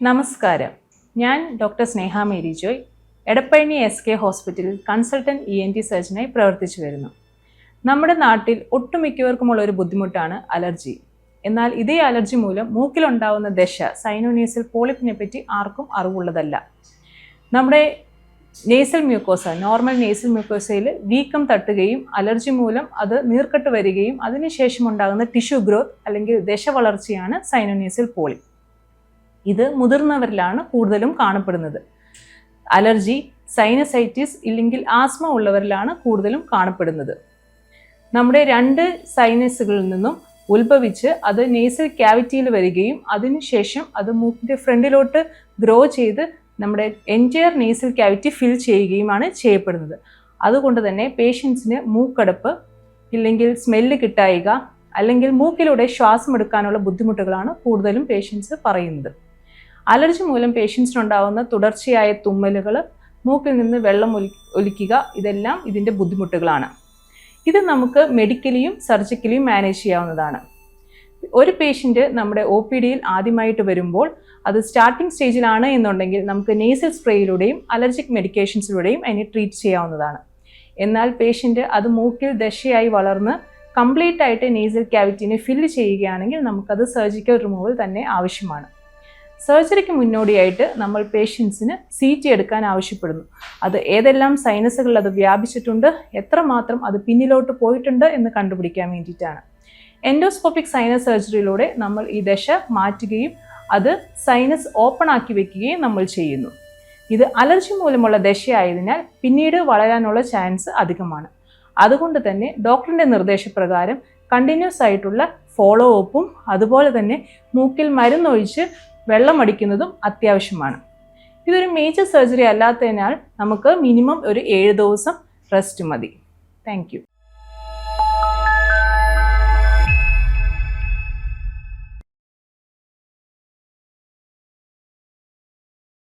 നമസ്കാരം. ഞാൻ doctor Sneha Mary Joy Edappazhani S K ഹോസ്പിറ്റലിൽ കൺസൾട്ടന്റ് ഇ എൻ ടി സർജനായി പ്രവർത്തിച്ചു വരുന്നു. നമ്മുടെ നാട്ടിൽ ഒട്ടുമിക്കവർക്കുമുള്ള ഒരു ബുദ്ധിമുട്ടാണ് അലർജി. എന്നാൽ ഇതേ അലർജി മൂലം മൂക്കിലുണ്ടാവുന്ന ദശ സൈനോനേസൽ പോളിപ്പിനെ പറ്റി ആർക്കും അറിവുള്ളതല്ല. നമ്മുടെ നേസൽ മ്യൂക്കോസ നോർമൽ നേസൽ മ്യൂക്കോസയിൽ വീക്കം തട്ടുകയും അലർജി മൂലം അത് നീർക്കെട്ട് വരികയും അതിനുശേഷം ഉണ്ടാകുന്ന ടിഷ്യൂ ഗ്രോത്ത് അല്ലെങ്കിൽ ദശ വളർച്ചയാണ് സൈനോനേസൽ പോളി ഇത് മുതിർന്നവരിലാണ് കൂടുതലും കാണപ്പെടുന്നത്. അലർജി സൈനസൈറ്റിസ് ഇല്ലെങ്കിൽ ആസ്മ ഉള്ളവരിലാണ് കൂടുതലും കാണപ്പെടുന്നത്. നമ്മുടെ രണ്ട് സൈനസുകളിൽ നിന്നും ഉത്ഭവിച്ച് അത് നേസൽ ക്യാവിറ്റിയിൽ വരികയും അതിനുശേഷം അത് മൂക്കിന്റെ ഫ്രണ്ടിലോട്ട് ഗ്രോ ചെയ്ത് നമ്മുടെ എന്റയർ നേസൽ ക്യാവിറ്റി ഫിൽ ചെയ്യുകയുമാണ് ചെയ്യപ്പെടുന്നത്. അതുകൊണ്ട് തന്നെ പേഷ്യൻസിന് മൂക്കടപ്പ് ഇല്ലെങ്കിൽ സ്മെല്ല് കിട്ടായിക അല്ലെങ്കിൽ മൂക്കിലൂടെ ശ്വാസം എടുക്കാനുള്ള ബുദ്ധിമുട്ടുകളാണ് കൂടുതലും പേഷ്യൻസ് പറയുന്നത്. അലർജി മൂലം പേഷ്യൻസിനുണ്ടാകുന്ന തുടർച്ചയായ തുമ്മലുകൾ മൂക്കിൽ നിന്ന് വെള്ളം ഒലി ഒലിക്കുക ഇതെല്ലാം ഇതിന്റെ ബുദ്ധിമുട്ടുകളാണ്. ഇത് നമുക്ക് മെഡിക്കലിയും സർജിക്കലിയും മാനേജ് ചെയ്യാവുന്നതാണ്. ഒരു പേഷ്യന്റ് നമ്മുടെ ഒ പി ഡിയിൽ ആദ്യമായിട്ട് വരുമ്പോൾ അത് സ്റ്റാർട്ടിംഗ് സ്റ്റേജിലാണ് എന്നുണ്ടെങ്കിൽ നമുക്ക് നേസൽ സ്പ്രേയിലൂടെയും അലർജിക് മെഡിക്കേഷൻസിലൂടെയും അതിനെ ട്രീറ്റ് ചെയ്യാവുന്നതാണ്. എന്നാൽ പേഷ്യന്റ് അത് മൂക്കിൽ ദശയായി വളർന്ന് കംപ്ലീറ്റ് ആയിട്ട് നേസൽ ക്യാവിറ്റിനെ ഫില്ല് ചെയ്യുകയാണെങ്കിൽ നമുക്കത് സർജിക്കൽ റിമൂവൽ തന്നെ ആവശ്യമാണ്. സർജറിക്ക് മുന്നോടിയായിട്ട് നമ്മൾ പേഷ്യൻസിന് സി ടി എടുക്കാൻ ആവശ്യപ്പെടുന്നു. അത് ഏതെല്ലാം സൈനസുകളിൽ അത് വ്യാപിച്ചിട്ടുണ്ട് എത്രമാത്രം അത് പിന്നിലോട്ട് പോയിട്ടുണ്ട് എന്ന് കണ്ടുപിടിക്കാൻ വേണ്ടിയിട്ടാണ്. എൻഡോസ്കോപ്പിക് സൈനസ് സർജറിയിലൂടെ നമ്മൾ ഈ ദശ മാറ്റുകയും അത് സൈനസ് ഓപ്പൺ ആക്കി വെക്കുകയും നമ്മൾ ചെയ്യുന്നു. ഇത് അലർജി മൂലമുള്ള ദശയായതിനാൽ പിന്നീട് വളരാനുള്ള ചാൻസ് അധികമാണ്. അതുകൊണ്ട് തന്നെ ഡോക്ടറിന്റെ നിർദ്ദേശപ്രകാരം കണ്ടിന്യൂസ് ആയിട്ടുള്ള ഫോളോ അപ്പും അതുപോലെ തന്നെ മൂക്കിൽ മരുന്നൊഴിച്ച് വെള്ളം അടിക്കുന്നതും അത്യാവശ്യമാണ്. ഇതൊരു മേജർ സർജറി അല്ലാത്തതിനാൽ നമുക്ക് മിനിമം ഒരു ഏഴ് ദിവസം റെസ്റ്റ് മതി. താങ്ക്